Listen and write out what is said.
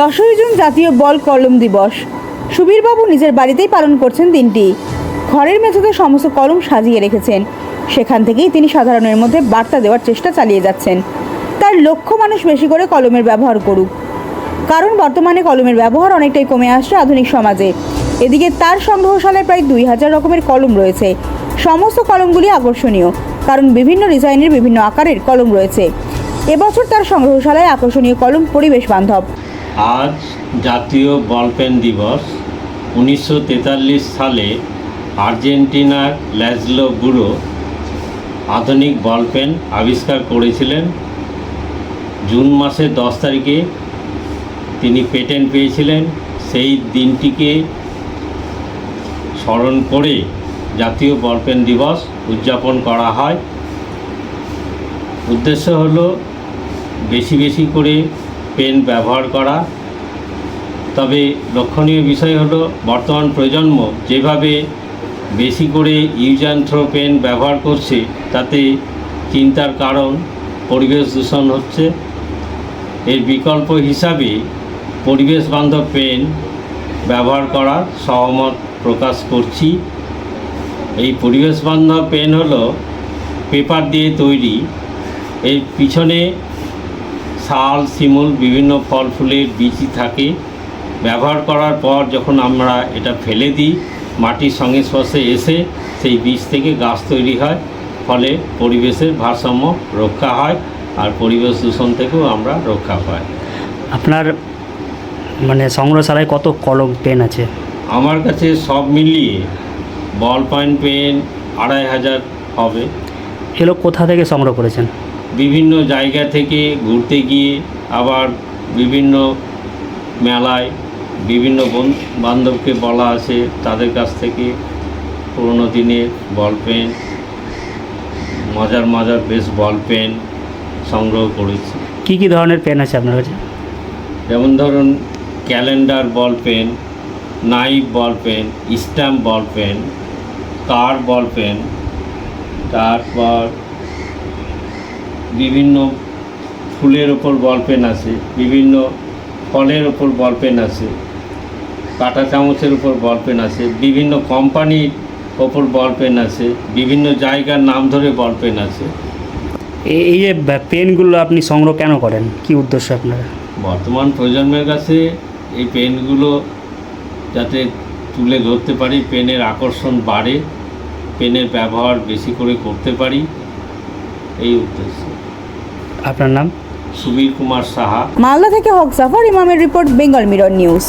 দশই জুন জাতীয় বল কলম দিবস। সুবীরবাবু নিজের বাড়িতেই পালন করছেন দিনটি। ঘরের মেঝেতে সমস্ত কলম সাজিয়ে রেখেছেন। সেখান থেকেই তিনি সাধারণের মধ্যে বার্তা দেওয়ার চেষ্টা চালিয়ে যাচ্ছেন। তার লক্ষ্য মানুষ বেশি করে কলমের ব্যবহার করুক। কারণ বর্তমানে কলমের ব্যবহার অনেকটাই কমে আসছে আধুনিক সমাজে। এদিকে তার সংগ্রহশালায় প্রায় দুই হাজার রকমের কলম রয়েছে। সমস্ত কলমগুলি আকর্ষণীয়, কারণ বিভিন্ন ডিজাইনের বিভিন্ন আকারের কলম রয়েছে। এবছর তার সংগ্রহশালায় আকর্ষণীয় কলম পরিবেশ বান্ধব। আজ জাতীয় বলপেন দিবস। উনিশশো তেতাল্লিশ সালে আর্জেন্টিনার ল্যাজলো গুরো আধুনিক বলপেন আবিষ্কার করেছিলেন। জুন মাসের দশ তারিখে তিনি পেটেন্ট পেয়েছিলেন। সেই দিনটিকে স্মরণ করে জাতীয় বলপেন দিবস উদযাপন করা হয়। উদ্দেশ্য হলো বেশি বেশি করে পেন ব্যবহার করা। তবে লক্ষণীয় বিষয় হলো, বর্তমান প্রজন্ম যেভাবে বেশি করে ইউজ অ্যান্ড থ্রো পেন ব্যবহার করছে, তাতে চিন্তার কারণ, পরিবেশ দূষণ হচ্ছে। এর বিকল্প হিসাবে পরিবেশ বান্ধব পেন ব্যবহার করার সহমত প্রকাশ করছি। এই পরিবেশ বান্ধব পেন হলো, পেপার দিয়ে তৈরি। এর পিছনে শাল শিমুল বিভিন্ন ফল ফুলের বীজই থাকে। ব্যবহার করার পর যখন আমরা এটা ফেলে দিই মাটির সঙ্গে সংস্পর্শে এসে সেই বীজ থেকে গাছ তৈরি হয়। ফলে পরিবেশের ভারসাম্য রক্ষা হয় আর পরিবেশ দূষণ থেকেও আমরা রক্ষা পাই। আপনার মানে সংগ্রহশালায় কত কলম পেন আছে? আমার কাছে সব মিলিয়ে বল পয়েন্ট পেন আড়াই হাজার হবে। এগুলো কোথা থেকে সংগ্রহ করেছেন? বিভিন্ন জায়গা থেকে ঘুরতে গিয়ে আবার বিভিন্ন মেলায় বিভিন্ন বন- বান্ধবকে বলা আছে তাদের কাছ থেকে পুরোনো দিনের বল পেন মজার মজার বেশ বল পেন সংগ্রহ করেছি। কি কি ধরনের পেন আছে আপনার কাছে? যেমন ধরুন calendar ball pen knife ball pen stamp ball pen car ball pen তারপর বিভিন্ন ফুলের ওপর বল পেন আছে বিভিন্ন ফলের ওপর বল পেন আছে কাঁটা চামচের উপর বল পেন আছে বিভিন্ন কোম্পানির ওপর বল পেন আছে বিভিন্ন জায়গার নাম ধরে বল পেন আছে। এই এই যে পেনগুলো আপনি সংগ্রহ কেন করেন? কি উদ্দেশ্য আপনার? বর্তমান প্রজন্মের কাছে এই পেনগুলো যাতে তুলে ধরতে পারি পেনের আকর্ষণ বাড়ে পেনের ব্যবহার বেশি করে করতে পারি। এই উদ্দেশ্য। আপনার নাম? সুবীর কুমার সাহা। মালদা থেকে হক জাফর ইমামের রিপোর্ট বেঙ্গল মিরর নিউজ।